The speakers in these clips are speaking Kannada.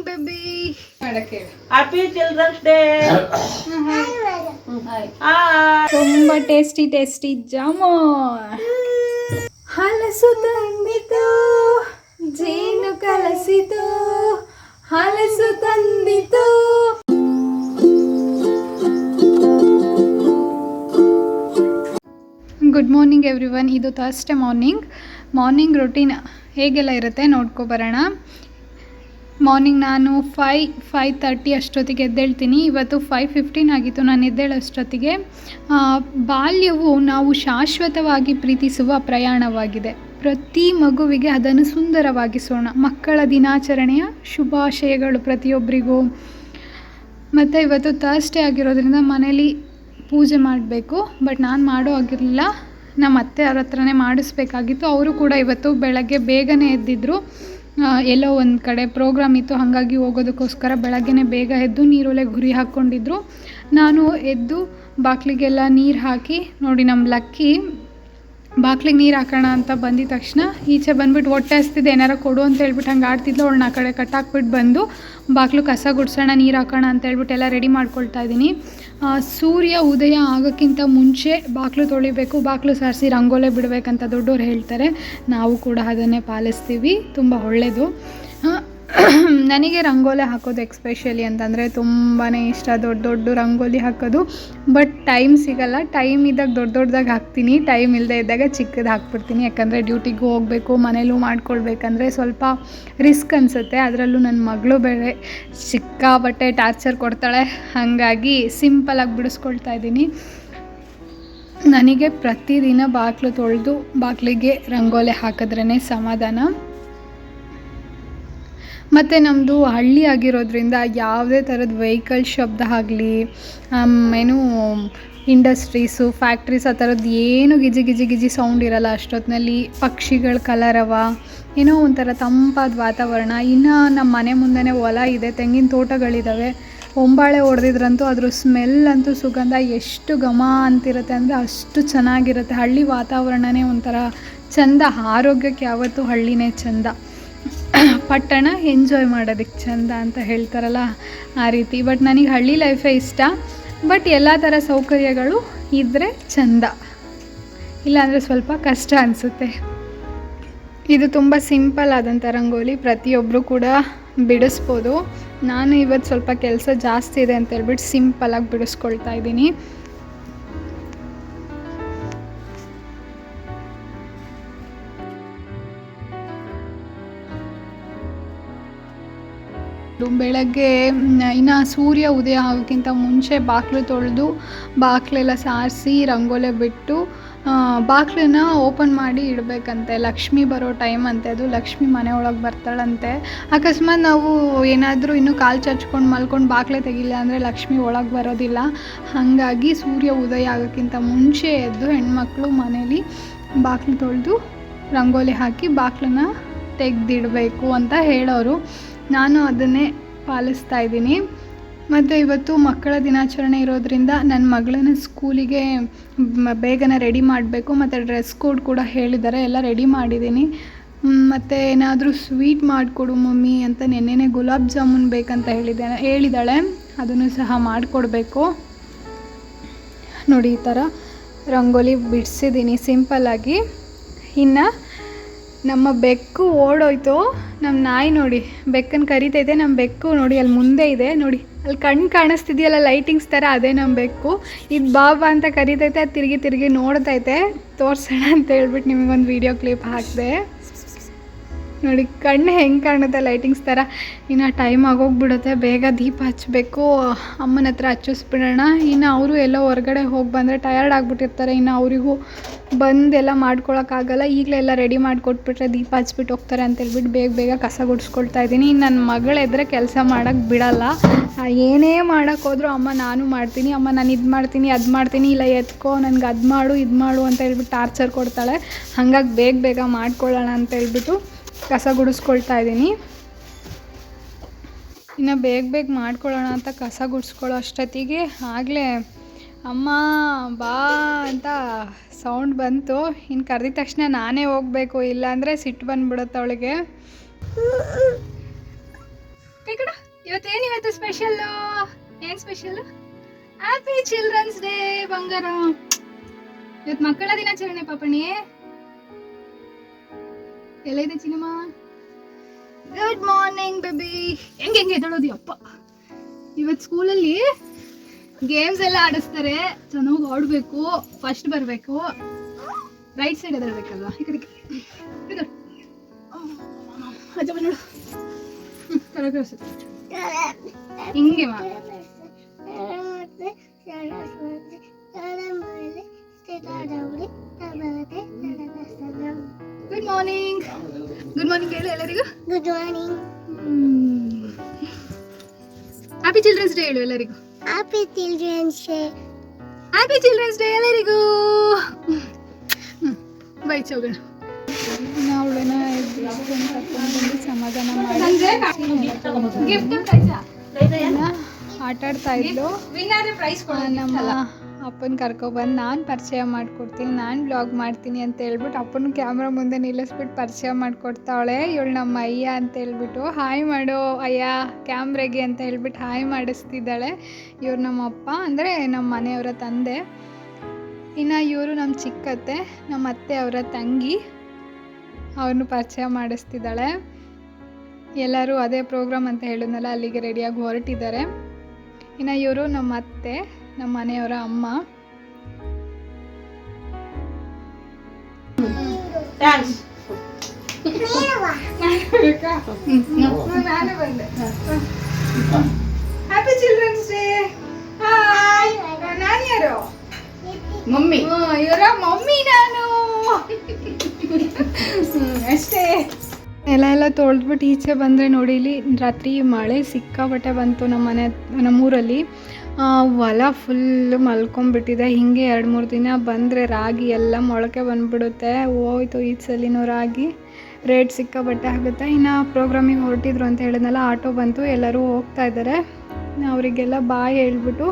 Morning baby happy children's day ತುಂಬಾ ಟೇಸ್ಟಿ ಟೇಸ್ಟಿ ಜಾಮೂನ್. ಹಲಸು ತಂದಿತು ಜೇನು ಕಲಸಿತು ಹಲಸು ತಂದಿತು. ಗುಡ್ ಮಾರ್ನಿಂಗ್ ಎವ್ರಿ ಒನ್ ಇದು ಥರ್ಸ್ಡೇ ಮಾರ್ನಿಂಗ್ ಮಾರ್ನಿಂಗ್ ರೊಟೀನ್ ಹೇಗೆಲ್ಲ ಇರುತ್ತೆ ನೋಡ್ಕೊ ಬರೋಣ. ಮಾರ್ನಿಂಗ್ ನಾನು ಫೈ ಫೈ ತರ್ಟಿ ಅಷ್ಟೊತ್ತಿಗೆ ಎದ್ದೇಳ್ತೀನಿ. ಇವತ್ತು ಫೈವ್ ಫಿಫ್ಟೀನ್ ಆಗಿತ್ತು. ನಾನು ಎದ್ದೇಳೋಷ್ಟೊತ್ತಿಗೆ ಬಾಲ್ಯವು ನಾವು ಶಾಶ್ವತವಾಗಿ ಪ್ರೀತಿಸುವ ಪ್ರಯಾಣವಾಗಿದೆ. ಪ್ರತಿ ಮಗುವಿಗೆ ಅದನ್ನು ಸುಂದರವಾಗಿಸೋಣ. ಮಕ್ಕಳ ದಿನಾಚರಣೆಯ ಶುಭಾಶಯಗಳು ಪ್ರತಿಯೊಬ್ಬರಿಗೂ. ಮತ್ತು ಇವತ್ತು ಥರ್ಸ್ಡೇ ಆಗಿರೋದ್ರಿಂದ ಮನೇಲಿ ಪೂಜೆ ಮಾಡಬೇಕು. ಬಟ್ ನಾನು ಮಾಡೋ ಆಗಿರಲಿಲ್ಲ ನಮ್ಮ ಅತ್ತೆ ಅವ್ರ ಹತ್ರನೇ ಮಾಡಿಸ್ಬೇಕಾಗಿತ್ತು. ಅವರು ಕೂಡ ಇವತ್ತು ಬೆಳಗ್ಗೆ ಬೇಗನೆ ಎದ್ದಿದ್ರು. ಎಲ್ಲೋ ಒಂದು ಕಡೆ ಪ್ರೋಗ್ರಾಮ್ ಇತ್ತು, ಹಾಗಾಗಿ ಹೋಗೋದಕ್ಕೋಸ್ಕರ ಬೆಳಗ್ಗೆ ಬೇಗ ಎದ್ದು ನೀರೊಳಗೆ ಗುರಿ ಹಾಕ್ಕೊಂಡಿದ್ರು. ನಾನು ಎದ್ದು ಬಾಗಿಲಿಗೆಲ್ಲ ನೀರು ಹಾಕಿ, ನೋಡಿ ನಮ್ಮ ಲಕ್ಕಿ ಬಾಗ್ಲಿಗೆ ನೀರು ಹಾಕೋಣ ಅಂತ ಬಂದಿದ ತಕ್ಷಣ ಈಚೆ ಬಂದ್ಬಿಟ್ಟು ಹೊಟ್ಟೆ ಹಸ್ತಿದೆ, ಏನಾರ ಕೊಡು ಅಂತ ಹೇಳ್ಬಿಟ್ಟು ಹಂಗೆ ಆಡ್ತಿದ್ಲು, ಅವಳನ್ನ ಆ ಕಡೆ ಕಟ್ಟಾಕ್ಬಿಟ್ಟು ಬಂದು ಬಾಗಿಲು ಕಸ ಗುಡ್ಸೋಣ, ನೀರು ಹಾಕೋಣ ಅಂತ ಹೇಳ್ಬಿಟ್ಟು ಎಲ್ಲ ರೆಡಿ ಮಾಡ್ಕೊಳ್ತಾ ಇದ್ದೀನಿ. ಸೂರ್ಯ ಉದಯ ಆಗೋಕ್ಕಿಂತ ಮುಂಚೆ ಬಾಗಿಲು ತೊಳಿಬೇಕು ಬಾಗಿಲು ಸಾರಿಸಿ ರಂಗೋಲೆ ಬಿಡಬೇಕಂತ ದೊಡ್ಡವ್ರು ಹೇಳ್ತಾರೆ. ನಾವು ಕೂಡ ಅದನ್ನೇ ಪಾಲಿಸ್ತೀವಿ, ತುಂಬ ಒಳ್ಳೆಯದು ನನಗೆ ರಂಗೋಲಿ ಹಾಕೋದು ಎಕ್ಸ್ಪೆಷಲಿ ಅಂತಂದರೆ ತುಂಬಾ ಇಷ್ಟ. ದೊಡ್ಡ ದೊಡ್ಡ ರಂಗೋಲಿ ಹಾಕೋದು. ಬಟ್ ಟೈಮ್ ಸಿಗಲ್ಲ. ಟೈಮ್ ಇದ್ದಾಗ ದೊಡ್ಡ ದೊಡ್ಡದಾಗಿ ಹಾಕ್ತೀನಿ. ಟೈಮ್ ಇಲ್ಲದೆ ಇದ್ದಾಗ ಚಿಕ್ಕದು ಹಾಕ್ಬಿಡ್ತೀನಿ. ಯಾಕಂದರೆ ಡ್ಯೂಟಿಗೂ ಹೋಗಬೇಕು, ಮನೇಲೂ ಮಾಡ್ಕೊಳ್ಬೇಕಂದ್ರೆ ಸ್ವಲ್ಪ ರಿಸ್ಕ್ ಅನಿಸುತ್ತೆ. ಅದರಲ್ಲೂ ನನ್ನ ಮಗಳು ಬೇರೆ ಸಿಕ್ಕಾಬಟ್ಟೆ ಟಾರ್ಚರ್ ಕೊಡ್ತಾಳೆ. ಹಾಗಾಗಿ ಸಿಂಪಲಾಗಿ ಬಿಡಿಸ್ಕೊಳ್ತಾ ಇದ್ದೀನಿ. ನನಗೆ ಪ್ರತಿದಿನ ಬಾಗಿಲು ತೊಳೆದು ಬಾಗಿಲಿಗೆ ರಂಗೋಲೆ ಹಾಕಿದ್ರೇ ಸಮಾಧಾನ. ಮತ್ತು ನಮ್ಮದು ಹಳ್ಳಿ ಆಗಿರೋದ್ರಿಂದ ಯಾವುದೇ ಥರದ ವೆಹಿಕಲ್ ಶಬ್ದ ಆಗಲಿ ಏನು ಇಂಡಸ್ಟ್ರೀಸು ಫ್ಯಾಕ್ಟ್ರೀಸ್ ಆ ಥರದ್ದು ಏನು ಗಿಜಿ ಗಿಜಿ ಗಿಜಿ ಸೌಂಡ್ ಇರಲ್ಲ ಅಷ್ಟೊತ್ತಿನಲ್ಲಿ ಪಕ್ಷಿಗಳ ಕಲರವ, ಏನೋ ಒಂಥರ ತಂಪಾದ ವಾತಾವರಣ. ಇನ್ನು ನಮ್ಮ ಮನೆ ಮುಂದೆನೇ ಹೊಲ ಇದೆ, ತೆಂಗಿನ ತೋಟಗಳಿದ್ದಾವೆ ಒಂಬಾಳೆ ಹೊಡೆದಿದ್ರಂತೂ ಅದ್ರ ಸ್ಮೆಲ್ ಅಂತೂ ಸುಗಂಧ ಎಷ್ಟು ಘಮ ಅಂತಿರುತ್ತೆ ಅಂದರೆ ಅಷ್ಟು ಚೆನ್ನಾಗಿರುತ್ತೆ. ಹಳ್ಳಿ ವಾತಾವರಣನೇ ಒಂಥರ ಚಂದ, ಆರೋಗ್ಯಕ್ಕೆ ಯಾವತ್ತೂ ಹಳ್ಳಿನೇ ಚಂದ. ಪಟ್ಟಣ ಎಂಜಾಯ್ ಮಾಡೋದಕ್ಕೆ ಚಂದ ಅಂತ ಹೇಳ್ತಾರಲ್ಲ ಆ ರೀತಿ. ಬಟ್ ನನಗೆ ಹಳ್ಳಿ ಲೈಫೇ ಇಷ್ಟ. ಬಟ್ ಎಲ್ಲ ಥರ ಸೌಕರ್ಯಗಳು ಇದ್ದರೆ ಚಂದ. ಇಲ್ಲಾಂದರೆ ಸ್ವಲ್ಪ ಕಷ್ಟ ಅನಿಸುತ್ತೆ. ಇದು ತುಂಬ ಸಿಂಪಲ್ ಆದಂಥ ರಂಗೋಲಿ ಪ್ರತಿಯೊಬ್ಬರು ಕೂಡ ಬಿಡಿಸ್ಬೋದು. ನಾನು ಇವತ್ತು ಸ್ವಲ್ಪ ಕೆಲಸ ಜಾಸ್ತಿ ಇದೆ ಅಂತ ಹೇಳ್ಬಿಟ್ಟು ಸಿಂಪಲಾಗಿ ಬಿಡಿಸ್ಕೊಳ್ತಾ ಇದ್ದೀನಿ. ಬೆಳಗ್ಗೆ ಇನ್ನು ಸೂರ್ಯ ಉದಯ ಆಗೋಕ್ಕಿಂತ ಮುಂಚೆ ಬಾಗಿಲು ತೊಳೆದು ಬಾಗಿಲೆಲ್ಲ ಸಾರಿಸಿ, ರಂಗೋಲೆ ಬಿಟ್ಟು ಬಾಗಿಲನ್ನ ಓಪನ್ ಮಾಡಿ ಇಡಬೇಕಂತೆ. ಲಕ್ಷ್ಮಿ ಬರೋ ಟೈಮ್ ಅಂತೆ ಅದು. ಲಕ್ಷ್ಮಿ ಮನೆ ಒಳಗೆ ಬರ್ತಾಳಂತೆ. ಅಕಸ್ಮಾತ್ ನಾವು ಏನಾದರೂ ಇನ್ನೂ ಕಾಲು ಚಚ್ಕೊಂಡು ಮಲ್ಕೊಂಡು ಬಾಕ್ಲೆ ತೆಗಿಲ್ಲ ಅಂದರೆ ಲಕ್ಷ್ಮಿ ಒಳಗೆ ಬರೋದಿಲ್ಲ. ಹಾಗಾಗಿ ಸೂರ್ಯ ಉದಯ ಆಗೋಕ್ಕಿಂತ ಮುಂಚೆ ಎದ್ದು ಹೆಣ್ಮಕ್ಳು ಮನೇಲಿ ಬಾಗಿಲು ತೊಳೆದು, ರಂಗೋಲಿ ಹಾಕಿ ಬಾಗಿಲನ್ನ ತೆಗೆದಿಡಬೇಕು ಅಂತ ಹೇಳೋರು. ನಾನು ಅದನ್ನೇ ಪಾಲಿಸ್ತಾ ಇದ್ದೀನಿ. ಮತ್ತು ಇವತ್ತು ಮಕ್ಕಳ ದಿನಾಚರಣೆ ಇರೋದರಿಂದ ನನ್ನ ಮಗಳನ್ನ ಸ್ಕೂಲಿಗೆ ಬೇಗನೆ ರೆಡಿ ಮಾಡಬೇಕು. ಮತ್ತು ಡ್ರೆಸ್ ಕೋಡ್ ಕೂಡ ಹೇಳಿದ್ದಾರೆ. ಎಲ್ಲ ರೆಡಿ ಮಾಡಿದ್ದೀನಿ. ಮತ್ತು ಏನಾದರೂ ಸ್ವೀಟ್ ಮಾಡಿಕೊಡು ಮಮ್ಮಿ ಅಂತ ನೆನ್ನೆನೇ ಗುಲಾಬ್ ಜಾಮೂನ್ ಬೇಕಂತ ಹೇಳಿದೆ ಹೇಳಿದ್ದಾಳೆ ಅದನ್ನು ಸಹ ಮಾಡಿಕೊಡ್ಬೇಕು. ನೋಡಿ, ಈ ಥರ ರಂಗೋಲಿ ಬಿಡಿಸಿದ್ದೀನಿ ಸಿಂಪಲ್ಲಾಗಿ. ಇನ್ನು ನಮ್ಮ ಬೆಕ್ಕು ಓಡೋಯ್ತು? ನಮ್ಮ ನಾಯಿ ನೋಡಿ ಬೆಕ್ಕನ್ನು ಕರಿತೈತೆ ನಮ್ಮ ಬೆಕ್ಕು ನೋಡಿ ಅಲ್ಲಿ ಮುಂದೆ ಇದೆ, ನೋಡಿ. ಅಲ್ಲಿ ಕಣ್ಣು ಕಾಣಿಸ್ತಿದೆಯಲ್ಲ ಲೈಟಿಂಗ್ಸ್ ಥರ ಅದೇ ನಮ್ಮ ಬೆಕ್ಕು. ಇದು ಬಾಬಾ ಅಂತ ಕರಿತೈತೆ, ಅದು ತಿರುಗಿ ತಿರುಗಿ ನೋಡ್ತೈತೆ. ತೋರಿಸೋಣ ಅಂತ ಹೇಳ್ಬಿಟ್ಟು ನಿಮಗೊಂದು ವೀಡಿಯೋ ಕ್ಲಿಪ್ ಹಾಕಿದೆ. ನೋಡಿ, ಕಣ್ಣು ಹೆಂಗೆ ಕಾಣುತ್ತೆ ಲೈಟಿಂಗ್ಸ್ ಥರ ಇನ್ನು ಟೈಮ್ ಆಗೋಗ್ಬಿಡುತ್ತೆ, ಬೇಗ ದೀಪ ಹಚ್ಚಬೇಕು ಅಮ್ಮನ ಹತ್ರ ಹಚ್ಚಿಸ್ಬಿಡೋಣ. ಇನ್ನು ಅವರು ಎಲ್ಲೋ ಹೊರಗಡೆ ಹೋಗಿ ಬಂದರೆ ಟಯರ್ಡ್ ಆಗಿಬಿಟ್ಟಿರ್ತಾರೆ. ಇನ್ನು ಅವರಿಗೂ ಬಂದೆಲ್ಲ ಮಾಡ್ಕೊಳಕ್ಕಾಗಲ್ಲ ಈಗಲೇ ಎಲ್ಲ ರೆಡಿ ಮಾಡಿಕೊಟ್ಬಿಟ್ರೆ ದೀಪ ಹಚ್ಬಿಟ್ಟು ಹೋಗ್ತಾರೆ ಅಂತ ಹೇಳ್ಬಿಟ್ಟು ಬೇಗ ಬೇಗ ಕಸ ಗುಡಿಸ್ಕೊಳ್ತಾ ಇದ್ದೀನಿ. ಇನ್ನು ನನ್ನ ಮಗಳಿದ್ರೆ ಕೆಲಸ ಮಾಡೋಕ್ಕೆ ಬಿಡಲ್ಲ. ಏನೇ ಮಾಡೋಕ್ಕೆ ಹೋದ್ರು ಅಮ್ಮ ನಾನು ಮಾಡ್ತೀನಿ, ಅಮ್ಮ ನಾನು ಇದು ಮಾಡ್ತೀನಿ, ಅದು ಮಾಡ್ತೀನಿ, ಇಲ್ಲ ಎತ್ಕೋ, ನನಗೆ ಅದು ಮಾಡು, ಇದು ಮಾಡು ಅಂತ ಹೇಳ್ಬಿಟ್ಟು ಟಾರ್ಚರ್ ಕೊಡ್ತಾಳೆ. ಹಾಗಾಗಿ ಬೇಗ ಬೇಗ ಮಾಡ್ಕೊಳ್ಳೋಣ ಅಂತ ಹೇಳ್ಬಿಟ್ಟು ಕಸ ಗುಡಿಸ್ಕೊಳ್ತಾ ಇದ್ದೀನಿ ಇನ್ನು ಬೇಗ ಬೇಗ ಮಾಡ್ಕೊಳ್ಳೋಣ ಅಂತ ಕಸ ಗುಡಿಸ್ಕೊಳ್ಳೋ ಅಷ್ಟೊತ್ತಿಗೆ. ಆಗಲೇ ಅಮ್ಮ ಬಾ ಅಂತ ಸೌಂಡ್ ಬಂತು. ಇನ್ನು ಕರೆದಿದ ತಕ್ಷಣ ನಾನೇ ಹೋಗಬೇಕು, ಇಲ್ಲಾಂದರೆ ಸಿಟ್ಟು ಬಂದ್ಬಿಡುತ್ತೆ ಅವಳಿಗೆ. ಇವತ್ತೇನು ಇವತ್ತು ಸ್ಪೆಷಲ್ ಏನು ಸ್ಪೆಷಲ್ಲು? ಹ್ಯಾಪಿ ಚಿಲ್ಡ್ರನ್ಸ್ ಡೇ ಬಂಗಾರ. ಇವತ್ತು ಮಕ್ಕಳ ದಿನಾಚರಣೆ ಪಾಪಣಿ ಎಲ್ಲ ಇದೆ ಚಿನ್ನಮ್ಮ? ಗುಡ್ ಮಾರ್ನಿಂಗ್ ಬೇಬಿ ಹೆಂಗೆ ಹೆಂಗೆ ಎದ್ದಳೋದು ಅಪ್ಪ? ಇವತ್ತು ಸ್ಕೂಲಲ್ಲಿ ಗೇಮ್ಸ್ ಎಲ್ಲ ಆಡಿಸ್ತಾರೆ. ಚೆನ್ನಾಗಿ ಆಡಬೇಕು. ಫಸ್ಟ್ ಬರಬೇಕು. ರೈಟ್ ಸೈಡ್ ಎದಳ್ಬೇಕಲ್ವಾ ಈ ಕಡೆ ಇದು. ಅಜ್ಜ ಬಂದ್ ನೋಡು. ಹ್ಮ್, ಕೆಳಗೆ ಇಳ್ಸು. ಹಿಂಗೆ ಮಾ. ಮಾರ್ನಿಂಗ್ ಗುಡ್ ಮಾರ್ನಿಂಗ್ ಹೇಳಿ ಎಲ್ಲರಿಗೂ? Good morning happy children's day ಹೇಳು ಎಲ್ಲರಿಗೂ. Happy children's day happy children's day ಎಲ್ಲರಿಗೂ. ಬೈ ಚೋಗಣ. ಕರ್ಕೊಂಡು ಸಮಾಧಾನ ಮಾಡಿ. ಆಟ ಆಡ್ತಾ ಇದ್ಲು. ನಮ್ಮ ಅಪ್ಪನ ಕರ್ಕೊಬಂದು ನಾನು ಪರಿಚಯ ಮಾಡಿಕೊಡ್ತೀನಿ, ನಾನು ಬ್ಲಾಗ್ ಮಾಡ್ತೀನಿ ಅಂತ ಹೇಳ್ಬಿಟ್ಟು ಅಪ್ಪನ ಕ್ಯಾಮ್ರಾ ಮುಂದೆ ನಿಲ್ಲಿಸ್ಬಿಟ್ಟು ಪರಿಚಯ ಮಾಡಿಕೊಡ್ತಾವಳೆ ಇವಳು ನಮ್ಮ ಅಯ್ಯ ಅಂತ ಹೇಳ್ಬಿಟ್ಟು ಹಾಯ್ ಮಾಡೋ ಅಯ್ಯ ಕ್ಯಾಮ್ರಾಗೆ ಅಂತ ಹೇಳ್ಬಿಟ್ಟು ಹಾಯ್ ಮಾಡಿಸ್ತಿದ್ದಾಳೆ ಇವ್ರು ನಮ್ಮ ಅಪ್ಪ. ಅಂದರೆ ನಮ್ಮ ಮನೆಯವರ ತಂದೆ. ಇನ್ನು ಇವರು ನಮ್ಮ ಚಿಕ್ಕತ್ತೆ, ನಮ್ಮ ಅತ್ತೆ ಅವರ ತಂಗಿ ಅವ್ರನ್ನು ಪರಿಚಯ ಮಾಡಿಸ್ತಿದ್ದಾಳೆ. ಎಲ್ಲರೂ ಅದೇ ಪ್ರೋಗ್ರಾಮ್ ಅಂತ ಹೇಳಿದ್ನಲ್ಲ, ಅಲ್ಲಿಗೆ ರೆಡಿಯಾಗಿ ಹೊರಟಿದ್ದಾರೆ. ಇನ್ನು ಇವರು ನಮ್ಮ ಅತ್ತೆ. ನಮ್ಮ ಮನೆಯವರ ಅಮ್ಮ. ಹ್ಯಾಪಿ ಚಿಲ್ಡ್ರನ್ಸ್ ಡೇ ಹಾಯ್ ನಾನು ಯಾರು? ಮಮ್ಮಿ. ಇವರ ಮಮ್ಮಿ ನಾನು. ಅಷ್ಟೇ. ಎಲ್ಲ ಎಲ್ಲ ತೊಳೆದ್ಬಿಟ್ಟು ಈಚೆ ಬಂದರೆ ನೋಡಿ ಇಲ್ಲಿ ರಾತ್ರಿ ಮಳೆ ಸಿಕ್ಕಾಪಟ್ಟೆ ಬಂತು ನಮ್ಮ ಮನೆ ನಮ್ಮೂರಲ್ಲಿ. ಹೊಲ ಫುಲ್ಲು ಮಲ್ಕೊಂಬಿಟ್ಟಿದೆ ಹಿಂಗೆ ಎರಡು ಮೂರು ದಿನ ಬಂದರೆ ರಾಗಿ ಎಲ್ಲ ಮೊಳಕೆ ಬಂದುಬಿಡುತ್ತೆ. ಹೋಯ್ತು ಈ ಸಲಿನೂ ರಾಗಿ. ರೇಟ್ ಸಿಕ್ಕಾಬಟ್ಟೆ ಆಗುತ್ತೆ. ಇನ್ನು ಪ್ರೋಗ್ರಾಮಿಗೆ ಹೊರಟಿದ್ರು ಅಂತ ಹೇಳಿದ್ನಲ್ಲ ಆಟೋ ಬಂತು. ಎಲ್ಲರೂ ಹೋಗ್ತಾ ಇದ್ದಾರೆ ಅವರಿಗೆಲ್ಲ ಬಾಯಿ ಹೇಳ್ಬಿಟ್ಟು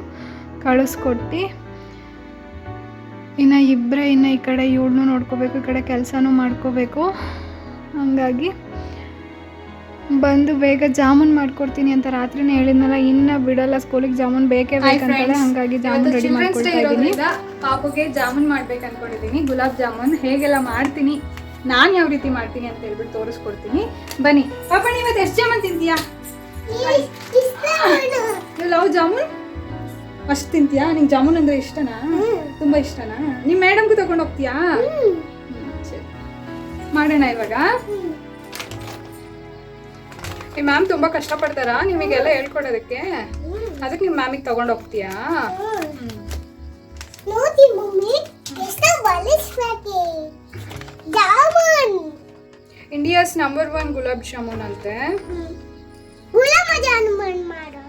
ಕಳಿಸ್ಕೊಟ್ಟು. ಇನ್ನು ಇಬ್ಬರೇ ಇನ್ನು ಈ ಕಡೆ ಇವಳನ್ನೂ ನೋಡ್ಕೋಬೇಕು, ಈ ಕಡೆ ಕೆಲಸನೂ ಮಾಡ್ಕೋಬೇಕು. ಹಂಗಾಗಿ ಬಂದು ಬೇಗ ಜಾಮೂನ್ ಮಾಡ್ಕೊಡ್ತೀನಿ ಅಂತ ರಾತ್ರಿನೇ ಹೇಳಿದ್ನಲ್ಲ ಇನ್ನ ಬಿಡಲ್ಲ ಸ್ಕೂಲಿಗೆ ಜಾಮೂನ್ ಬೇಕೇ ಬೇಕಂತಾಳೆ ಹಂಗಾಗಿ ಜಾಮೂನ್ ರೆಡಿ ಮಾಡ್ಕೊಳ್ತಾ ಇದ್ದೀನಿ ಪಾಪುಗೆ ಜಾಮೂನ್ ಮಾಡ್ಬೇಕು ಅನ್ಕೊಂಡಿದ್ದೀನಿ ಗುಲಾಬ್ ಜಾಮೂನ್ ಹೇಗೆಲ್ಲ ಮಾಡ್ತೀನಿ ನಾನು ಯಾವ ರೀತಿ ಮಾಡ್ತೀನಿ ಅಂತ ಹೇಳ್ಬಿಟ್ಟು ತೋರಿಸ್ಕೊಡ್ತೀನಿ. ಬನ್ನಿ ಪಾಪ ಇವತ್ತು ಎಷ್ಟು ಜಾಮೂನ್ ತಿಂತೀಯಾ? ಲವ್ ಜಾಮೂನ್? ಅಷ್ಟು ತಿಂತೀಯಾ? ನಿಂಗೆ ಜಾಮೂನ್ ಅಂದ್ರೆ ಇಷ್ಟನಾ? ತುಂಬಾ ಇಷ್ಟನಾ? ನಿಮ್ಮ ಮೇಡಮ್ಗೂ ತಗೊಂಡೋಗ್ತೀಯಾ ಮಾಡೋಣ ಇವಾಗ. ನಿಮ್ಮ ಮ್ಯಾಮ್ ತುಂಬಾ ಕಷ್ಟಪಡ್ತಾರಾ ನಿಮಗೆಲ್ಲ ಹೇಳ್ಕೊಡೋದಕ್ಕೆ? ಅದಕ್ಕೆ ನಿಮ್ಮ ಮ್ಯಾಮಿಗೆ ತಗೊಂಡು ಹೋಗ್ತೀಯಾ? ಹ್ಮ್. ನೋಡಿ ಮಮ್ಮಿ ಎಷ್ಟು ಬಲಿಸ್ಬೇಕು jamun. India's number one gulab jamun ಅಂತೆ. ಗುಲಾಬ್ ಜಾಮೂನ್ ಮಾಡು.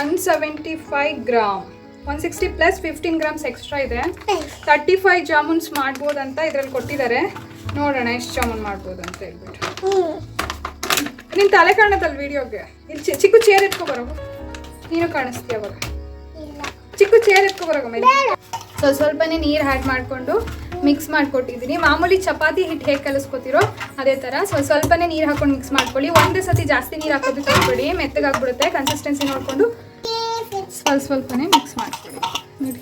One seventy five gram. One sixty plus fifteen grams extra ಇದೆ. ತರ್ಟಿ ಫೈವ್ ಜಾಮೂನ್ಸ್ ಮಾಡ್ಬೋದು ಅಂತ ಇದ್ರಲ್ಲಿ ಕೊಟ್ಟಿದ್ದಾರೆ. ನೋಡೋಣ ಎಷ್ಟು ಜಾಮೂನ್ ಮಾಡ್ಬೋದು ಅಂತ ಹೇಳ್ಬಿಟ್ಟು ನಿನ್ ತಲೆ ಕಾಣತ್ತಲ್ಲ ವಿಡಿಯೋಗೆ? ಇಲ್ಲಿ ಚಿಕ್ಕ ಚೇರ್ ಎತ್ಕೊ ಬರೋ ನೀನು ಕಾಣಿಸ್ತೀಯ ಅವಾಗ? ಚಿಕ್ಕ ಚೇರ್ ಎತ್ಕೊ ಬರೋ ಮೇಲೆ. ಸೊ ಸ್ವಲ್ಪನೇ ನೀರು ಹ್ಯಾಡ್ ಮಾಡಿಕೊಂಡು ಮಿಕ್ಸ್ ಮಾಡಿಕೊಟ್ಟಿದ್ದೀನಿ ಮಾಮೂಲಿ ಚಪಾತಿ ಹಿಟ್ಟು ಹೇಗೆ ಕಲಿಸ್ಕೊತಿರೋ ಅದೇ ಥರ ಸೊ ಸ್ವಲ್ಪನೇ ನೀರು ಹಾಕೊಂಡು ಮಿಕ್ಸ್ ಮಾಡ್ಕೊಳ್ಳಿ. ಒಂದೇ ಸತಿ ಜಾಸ್ತಿ ನೀರು ಹಾಕೋದಕ್ಕೆ ಹಾಕ್ಬಿಡಿ ಮೆತ್ತಗಾಗ್ಬಿಡುತ್ತೆ. ಕನ್ಸಿಸ್ಟೆನ್ಸಿ ನೋಡಿಕೊಂಡು ಸ್ವಲ್ಪ ಸ್ವಲ್ಪನೇ ಮಿಕ್ಸ್ ಮಾಡ್ಕೊಳ್ಳಿ. ನೋಡಿ,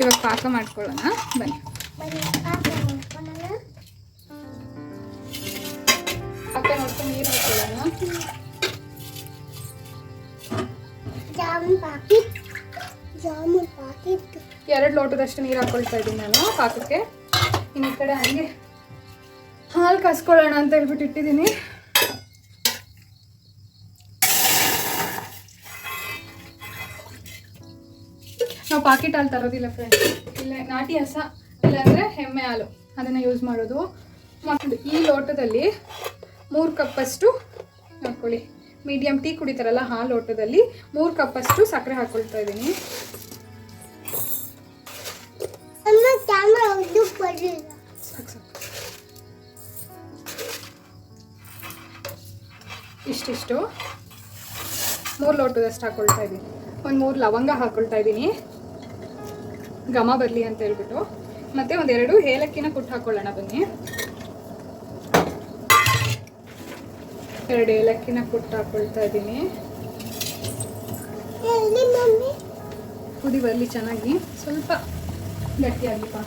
ಇವಾಗ ಪಾಕ ಮಾಡ್ಕೊಳ್ಳೋಣ. ಬನ್ನಿ. ಪಾಕ ನೋಡ್ಕೊಂಡು ನೀರು ಹಾಕೊಳ್ಳೋಣ. ಎರಡು ಲೋಟದಷ್ಟು ನೀರು ಹಾಕೊಳ್ತಾ ಇದ್ದೀನಿ ನಾನು ಪಾಕಕ್ಕೆ. ಇನ್ನು ಈ ಕಡೆ ಹಂಗೆ ಹಾಲು ಕಸ್ಕೊಳ್ಳೋಣ ಅಂತ ಹೇಳ್ಬಿಟ್ಟು ಇಟ್ಟಿದ್ದೀನಿ. ನಾವು ಪಾಕೆಟ್ ಹಾಲು ತರೋದಿಲ್ಲ ಫ್ರೆಂಡ್ಸ್ ಇಲ್ಲ ನಾಟಿ ಹಸ ಇಲ್ಲಾಂದರೆ ಎಮ್ಮೆ ಹಾಲು. ಅದನ್ನು ಯೂಸ್ ಮಾಡೋದು. ಮತ್ತು ಈ ಲೋಟದಲ್ಲಿ ಮೂರು ಕಪ್ಪಷ್ಟು ಹಾಕ್ಕೊಳ್ಳಿ ಮೀಡಿಯಮ್ ಟೀ ಕುಡಿತಾರಲ್ಲ ಹಾಲು ಓಟದಲ್ಲಿ ಮೂರು ಕಪ್ಪಷ್ಟು ಸಕ್ಕರೆ ಹಾಕ್ಕೊಳ್ತಾ ಇದ್ದೀನಿ. ಇಷ್ಟಿಷ್ಟು. ಮೂರು ಲೋಟದಷ್ಟು ಹಾಕೊಳ್ತಾ ಇದ್ದೀನಿ. ಒಂದು ಮೂರು ಲವಂಗ ಹಾಕ್ಕೊಳ್ತಾ ಇದ್ದೀನಿ. ಘಮ ಬರಲಿ ಅಂತ ಹೇಳ್ಬಿಟ್ಟು. ಮತ್ತೆ ಒಂದೆರಡು ಏಲಕ್ಕಿನ ಕುಟ್ಟು ಹಾಕ್ಕೊಳ್ಳೋಣ ಬನ್ನಿ. ಎರಡು ಏಲಕ್ಕಿನ ಕೊಟ್ಟು ಹಾಕೊಳ್ತಾ ಇದ್ದೀನಿ. ಕುದಿ ಬರಲಿ ಚೆನ್ನಾಗಿ. ಸ್ವಲ್ಪ ಗಟ್ಟಿಯಾಗಿ ಪಾಕ.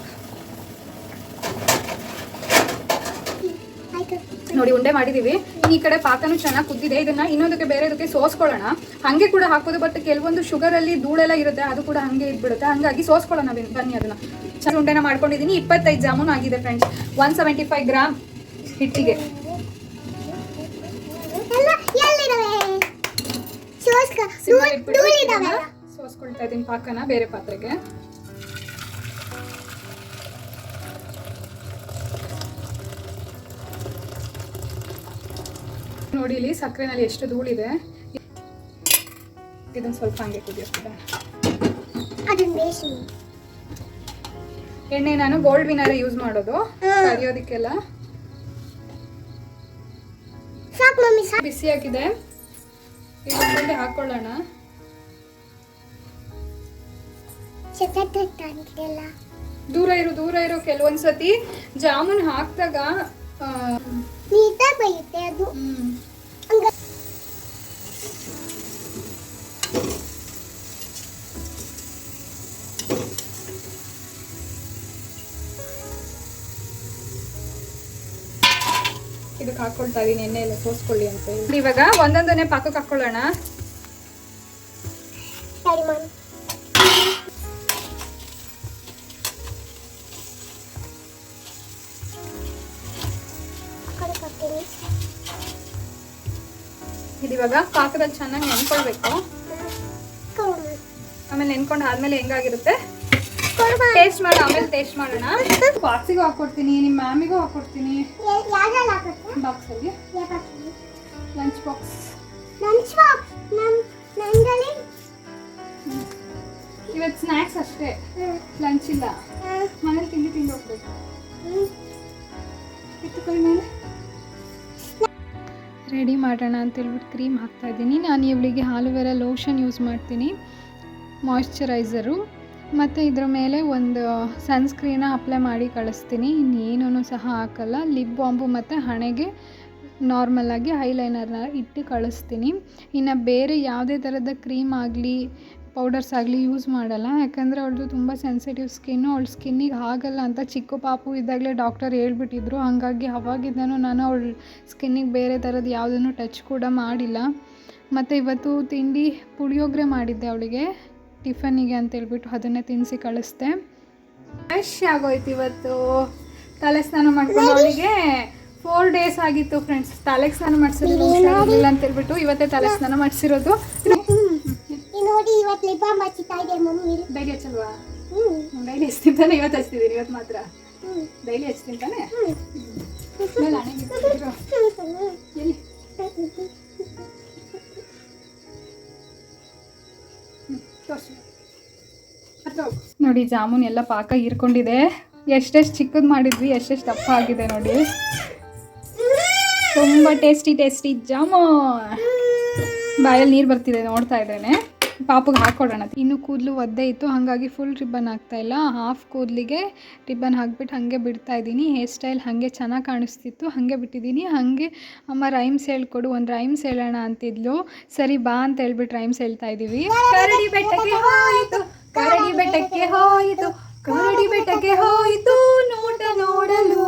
ನೋಡಿ ಉಂಡೆ ಮಾಡಿದೀವಿ. ಈ ಕಡೆ ಪಾಕನು ಚೆನ್ನಾಗಿ ಕುದ್ದಿದೆ. ಇದನ್ನ ಇನ್ನೊಂದಕ್ಕೆ ಬೇರೆದಕ್ಕೆ ಸೋಸ್ಕೊಳ್ಳೋಣ. ಹಂಗೆ ಕೂಡ ಹಾಕೋದು ಬಟ್ ಕೆಲವೊಂದು ಶುಗರ್ ಅಲ್ಲಿ ಧೂಳೆಲ್ಲ ಇರುತ್ತೆ ಅದು ಕೂಡ ಹಂಗೆ ಇದ್ಬಿಡುತ್ತೆ. ಹಂಗಾಗಿ ಸೋಸ್ಕೊಳ್ಳೋಣ ಬನ್ನಿ- ಬನ್ನಿ ಅದನ್ನ. ಚೆನ್ನಾಗಿ ಉಂಡೆನ ಮಾಡ್ಕೊಂಡಿದ್ದೀನಿ. ಇಪ್ಪತ್ತೈದು ಜಾಮೂನ್ ಆಗಿದೆ friends one seventy five gram ಹಿಟ್ಟಿಗೆ. ಸೋಸ್ಕೊಳ್ತಾ ಇದ್ದೀನಿ ಪಾಕನ ಬೇರೆ ಪಾತ್ರೆಗೆ. ನೋಡಿ ಇಲ್ಲಿ ಸಕ್ಕರೆನಲ್ಲಿ ಎಷ್ಟು ಧೂಳಿದೆ. ಇದನ್ನ ಸ್ವಲ್ಪ ಹಂಗೆ ಬೇಯಿಸಿ. ಎಣ್ಣೆ ನಾನು ಗೋಲ್ಡ್ ವಿನರ್ ಯೂಸ್ ಮಾಡೋದು. ಕರಿಯೋದಿಕ್ಕೆಲ್ಲ. ಸಾಕು ಇದರಲ್ಲಿ ಹಾಕೊಳ್ಳೋಣ. ದೂರ ಇರು ದೂರ ಇರು ಕೆಲವೊಂದ್ಸತಿ. ಜಾಮೂನ್ ಹಾಕಿದಾಗ ಅದು. ಹಾಕೊಳ್ತಾ ಇದೀನಿ ಎಣ್ಣೆ ಎಲ್ಲ ಸೋಸ್ಕೊಳ್ಳಿ ಅಂತ ಹೇಳಿ. ಇವಾಗ ಒಂದೊಂದನ್ನೇ ಪಾಕಕ್ಕೆ ಹಾಕೊಳ್ಳೋಣ. ಇವಾಗ ಪಾಕದಲ್ಲಿ ಚೆನ್ನಾಗಿ ನೆನ್ಕೊಳ್ಬೇಕು. ಆಮೇಲೆ ನೆನ್ಕೊಂಡು ಆದ್ಮೇಲೆ ಹೆಂಗಾಗಿರುತ್ತೆ? ಟೇಸ್ಟ್ ಮಾಡೋಣ ಆಮೇಲೆ ಟೇಸ್ಟ್ ಮಾಡೋಣ. ಬಾಕ್ಸಿಗೂ ಹಾಕೊಡ್ತೀನಿ ನಿಮ್ಮ ಮ್ಯಾಮಿಗೂ ಹಾಕೊಡ್ತೀನಿ. ಬಾಕ್ಸಲ್ಲಿ ಲಂಚ್ ಬಾಕ್ಸ್ ಲಂಚ್ ಬಾಕ್ಸ್ ಇವತ್ತು ಸ್ನ್ಯಾಕ್ಸ್ ಅಷ್ಟೇ. ಲಂಚ್ ಇಲ್ಲ. ಮನೇಲಿ ತಿಂಡಿ ತಿಂದು ಹೋಗ್ಬೇಕು. ರೆಡಿ ಮಾಡೋಣ ಅಂತ ಹೇಳ್ಬಿಟ್ಟು ಕ್ರೀಮ್ ಹಾಕ್ತಾ ಇದ್ದೀನಿ. ನಾನು ಇವಳಿಗೆ ಹಾಲುವೆರ ಲೋಷನ್ ಯೂಸ್ ಮಾಡ್ತೀನಿ. ಮಾಯ್ಶ್ಚರೈಸರು ಮತ್ತು ಇದ್ರ ಮೇಲೆ ಒಂದು ಸನ್ಸ್ಕ್ರೀನ ಅಪ್ಲೈ ಮಾಡಿ ಕಳಿಸ್ತೀನಿ. ಇನ್ನೇನೂ ಸಹ ಹಾಕಲ್ಲ. ಲಿಪ್ ಬಾಂಬು ಮತ್ತು ಹಣೆಗೆ ನಾರ್ಮಲಾಗಿ ಐಲೈನರ್ನ ಇಟ್ಟು ಕಳಿಸ್ತೀನಿ. ಇನ್ನು ಬೇರೆ ಯಾವುದೇ ಥರದ ಕ್ರೀಮ್ ಆಗಲಿ ಪೌಡರ್ಸ್ ಆಗಲಿ ಯೂಸ್ ಮಾಡಲ್ಲ. ಯಾಕಂದರೆ ಅವಳದು ತುಂಬ ಸೆನ್ಸಿಟಿವ್ ಸ್ಕಿನ್ನು ಅವಳ ಸ್ಕಿನ್ನಿಗೆ ಆಗಲ್ಲ ಅಂತ ಚಿಕ್ಕ ಪಾಪು ಇದ್ದಾಗಲೇ ಡಾಕ್ಟರ್ ಹೇಳ್ಬಿಟ್ಟಿದ್ರು. ಹಾಗಾಗಿ ಅವಾಗಿದ್ದಾನು ನಾನು ಅವಳ ಸ್ಕಿನ್ನಿಗೆ ಬೇರೆ ಥರದ್ದು ಯಾವುದನ್ನು ಟಚ್ ಕೂಡ ಮಾಡಿಲ್ಲ. ಮತ್ತು ಇವತ್ತು ತಿಂಡಿ ಪುಳಿಯೋಗರೆ ಮಾಡಿದ್ದೆ ಅವಳಿಗೆ. ಟಿಫನಿಗೆ ಅಂತ ಹೇಳ್ಬಿಟ್ಟು ಅದನ್ನೇ ತಿನ್ನಿಸಿ ಕಳಿಸ್ದೆ. ಫ್ರೆಶ್ ಆಗೋಯ್ತು ಇವತ್ತು. ತಲೆ ಸ್ನಾನ ಮಾಡ್ಕೊಂಡು ಅವಳಿಗೆ ಫೋರ್ ಡೇಸ್ ಆಗಿತ್ತು ಫ್ರೆಂಡ್ಸ್ ತಲೆಗೆ ಸ್ನಾನ ಮಾಡಿಸಿದ್ರು ಹುಷಾರಿಲ್ಲ ಅಂತ ಹೇಳ್ಬಿಟ್ಟು ಇವತ್ತೇ ತಲೆ ಸ್ನಾನ ಮಾಡಿಸಿರೋದು. ನೋಡಿ ಇವತ್ತು ಲಿಪ ಮಚ್ಚಿತಾ ಇದೆ ಮಮ್ಮಿ? ಡೈಲಿ ಹಚ್ಚಲ್ವಾ? ಡೈಲಿ ಹಚ್ತಿಂತಾನೆ ಇವತ್ತು ಹಚ್ತಿದ್ದೀನಿ ಇವತ್ತು ಮಾತ್ರ. ಡೈಲಿ ಹಚ್ತಿಂತಾನೆ ಹ್ಮ್. ನೋಡಿ, ಜಾಮೂನ್ ಎಲ್ಲ ಪಾಕ ಹೀರ್ಕೊಂಡಿದೆ. ಎಷ್ಟೆಷ್ಟು ಚಿಕ್ಕದು ಮಾಡಿದ್ವಿ, ಎಷ್ಟೆಷ್ಟು ದಪ್ಪ ಆಗಿದೆ ನೋಡಿ. ತುಂಬ ಟೇಸ್ಟಿ ಟೇಸ್ಟಿ ಜಾಮೂನ್. ಬಾಯಲ್ಲಿ ನೀರು ಬರ್ತಿದೆ, ನೋಡ್ತಾ ಇದ್ದೇನೆ. ಪಾಪಗೆ ಹಾಕ್ಕೊಡೋಣ ಇನ್ನು ಕೂದಲು ಒದ್ದೆ ಇತ್ತು, ಹಾಗಾಗಿ ಫುಲ್ ರಿಬ್ಬನ್ ಆಗ್ತಾ ಇಲ್ಲ. ಹಾಫ್ ಕೂದಲಿಗೆ ರಿಬ್ಬನ್ ಹಾಕ್ಬಿಟ್ಟು ಹಾಗೆ ಬಿಡ್ತಾ ಇದ್ದೀನಿ. ಹೇರ್ ಸ್ಟೈಲ್ ಹಾಗೆ ಚೆನ್ನಾಗಿ ಕಾಣಿಸ್ತಿತ್ತು, ಹಾಗೆ ಬಿಟ್ಟಿದ್ದೀನಿ. ಹಾಗೆ ಅಮ್ಮ ರೈಮ್ಸ್ ಹೇಳ್ಕೊಡು, ಒಂದು ರೈಮ್ಸ್ ಹೇಳೋಣ ಅಂತಿದ್ಲು. ಸರಿ ಬಾ ಅಂತ ಹೇಳ್ಬಿಟ್ಟು ರೈಮ್ಸ್ ಹೇಳ್ತಾ ಇದ್ದೀವಿ ಕರಡಿ ಬೆಟ್ಟಕ್ಕೆ ಹೋಯಿತು ಕರಡಿ ಬೆಟ್ಟಕ್ಕೆ ಹೋಯಿತು, ನೋಟ ನೋಡಲು.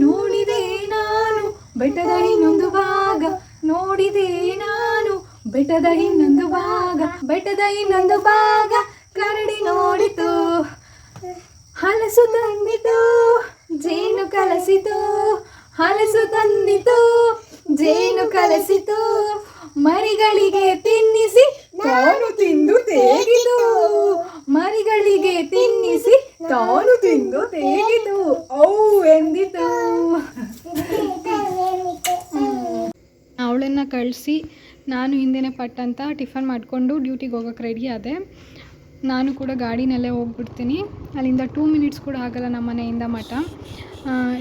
ನೋಡಿದೆ ನಾನು ಬೆಟ್ಟದ ಇನ್ನೊಂದು ಭಾಗ, ನೋಡಿದೆ ನಾನು ಬೆಟ್ಟದ ಇನ್ನೊಂದು ಭಾಗ, ಬೆಟ್ಟದ ಇನ್ನೊಂದು ಭಾಗ, ಕರಡಿ ನೋಡಿತು. ಹಲಸು ತಂದಿತು, ಜೇನು ಕಲಸಿತು. ಹಲಸು ತಂದಿತು, ಜೇನು ಕಲಸಿತು. ಮರಿಗಳಿಗೆ ತಿನ್ನಿಸಿ, ನಾನು ತಿಂದು ತೇಗಿತು ಮರಿಗಳಿಗೆ ತಿನ್ನಿಸಿ ತಾನು ತಿಂದು ತೇಗಿತು ಔ ಎಂದಿತು ಅವಳನ್ನು ಕಳಿಸಿ ನಾನು ಅಂತ ಟಿಫನ್ ಮಾಡಿಕೊಂಡು ಡ್ಯೂಟಿಗೆ ಹೋಗೋಕೆ ರೆಡಿ ಆದೆ. ನಾನು ಕೂಡ ಗಾಡಿನಲ್ಲೇ ಹೋಗ್ಬಿಡ್ತೀನಿ. ಅಲ್ಲಿಂದ ಟೂ ಮಿನಿಟ್ಸ್ ಕೂಡ ಆಗಲ್ಲ ನಮ್ಮ ಮನೆಯಿಂದ ಮಠ.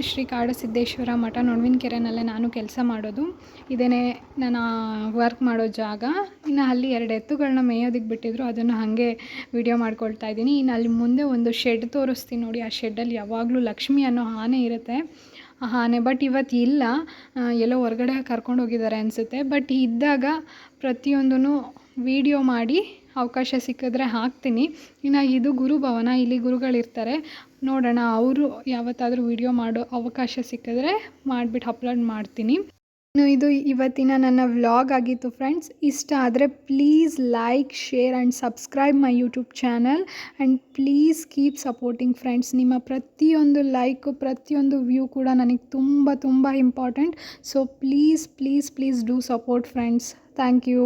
ಶ್ರೀ ಕಾಡಸಿದ್ದೇಶ್ವರ ಮಠ ನೊಣವಿನಕೆರೆನಲ್ಲೇ ನಾನು ಕೆಲಸ ಮಾಡೋದು. ಇದೇ ನಾನು ವರ್ಕ್ ಮಾಡೋ ಜಾಗ. ಇನ್ನು ಅಲ್ಲಿ ಎರಡು ಎತ್ತುಗಳನ್ನ ಮೇಯೋದಕ್ಕೆ ಬಿಟ್ಟಿದ್ರು. ಅದನ್ನು ಹಾಗೆ ವಿಡಿಯೋ ಮಾಡ್ಕೊಳ್ತಾ ಇದ್ದೀನಿ. ಇನ್ನು ಅಲ್ಲಿ ಮುಂದೆ ಒಂದು ಶೆಡ್ ತೋರಿಸ್ತೀನಿ ನೋಡಿ. ಆ ಶೆಡ್ಡಲ್ಲಿ ಯಾವಾಗಲೂ ಲಕ್ಷ್ಮಿ ಅನ್ನೋ ಆನೆ ಇರುತ್ತೆ. ಆನೆ ಬಟ್ ಇವತ್ತು ಇಲ್ಲ. ಎಲ್ಲೋ ಹೊರಗಡೆ ಕರ್ಕೊಂಡು ಹೋಗಿದ್ದಾರೆ ಅನಿಸುತ್ತೆ. ಬಟ್ ಇದ್ದಾಗ ಪ್ರತಿಯೊಂದೂ ವಿಡಿಯೋ ಮಾಡಿ ಅವಕಾಶ ಸಿಕ್ಕಿದ್ರೆ ಹಾಕ್ತೀನಿ. ಇನ್ನು ಇದು ಗುರುಭವನ ಇಲ್ಲಿ ಗುರುಗಳಿರ್ತಾರೆ. ನೋಡೋಣ, ಅವರು ಯಾವತ್ತಾದರೂ ವಿಡಿಯೋ ಮಾಡೋ ಅವಕಾಶ ಸಿಕ್ಕಿದ್ರೆ ಮಾಡಿಬಿಟ್ಟು ಅಪ್ಲೋಡ್ ಮಾಡ್ತೀನಿ. ಇದು ಇವತ್ತಿನ ನನ್ನ ವ್ಲಾಗ್ ಆಗಿತ್ತು ಫ್ರೆಂಡ್ಸ್. ಇಷ್ಟ ಆದರೆ please like share and subscribe my YouTube channel and please keep supporting friends ನಿಮ್ಮ ಪ್ರತಿಯೊಂದು ಲೈಕು ಪ್ರತಿಯೊಂದು ವ್ಯೂ ಕೂಡ ನನಗೆ ತುಂಬ ತುಂಬ important so please please please do support friends thank you